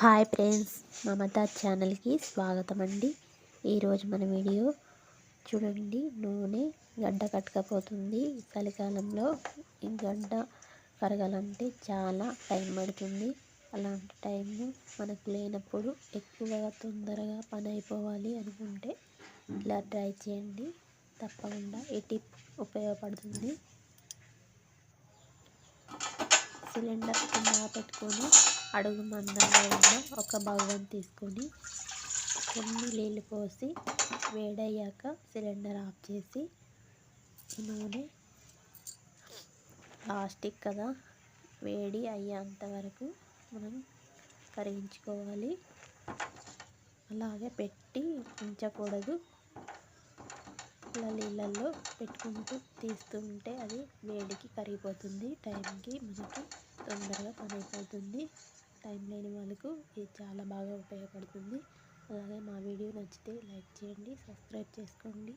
Hi friends మమత ఛానల్కి స్వాగతం అండి ఈరోజు మన వీడియో చూడండి నూనె గడ్డ కట్టకపోతుంది. చలికాలంలో ఈ గడ్డ కరగాలంటే చాలా టైం పడుతుంది. అలాంటి టైము మనకు లేనప్పుడు ఎక్కువగా తొందరగా పని అయిపోవాలి అనుకుంటే ఇలా ట్రై చేయండి. తప్పకుండా ఈ టిప్ ఉపయోగపడుతుంది. సిలిండర్ కింద పెట్టుకొని అడుగు మందంలో ఉన్న ఒక బౌలం తీసుకొని కొన్ని నీళ్ళు పోసి వేడయ్యాక సిలిండర్ ఆఫ్ చేసి నూనె ప్లాస్టిక్ కదా వేడి అయ్యేంత వరకు మనం కరిగించుకోవాలి. అలాగే పెట్టి ఉంచకూడదు. ఇలా నీళ్ళల్లో పెట్టుకుంటూ తీస్తూ ఉంటే అది వేడికి కరిగిపోతుంది. టైంకి మనకి తొందరగా పని అయిపోతుంది టైం లేని వాళ్ళకు ఇది చాలా బాగా ఉపయోగపడుతుంది. అలాగే మా వీడియో నచ్చితే లైక్ చేయండి సబ్స్క్రైబ్ చేసుకోండి.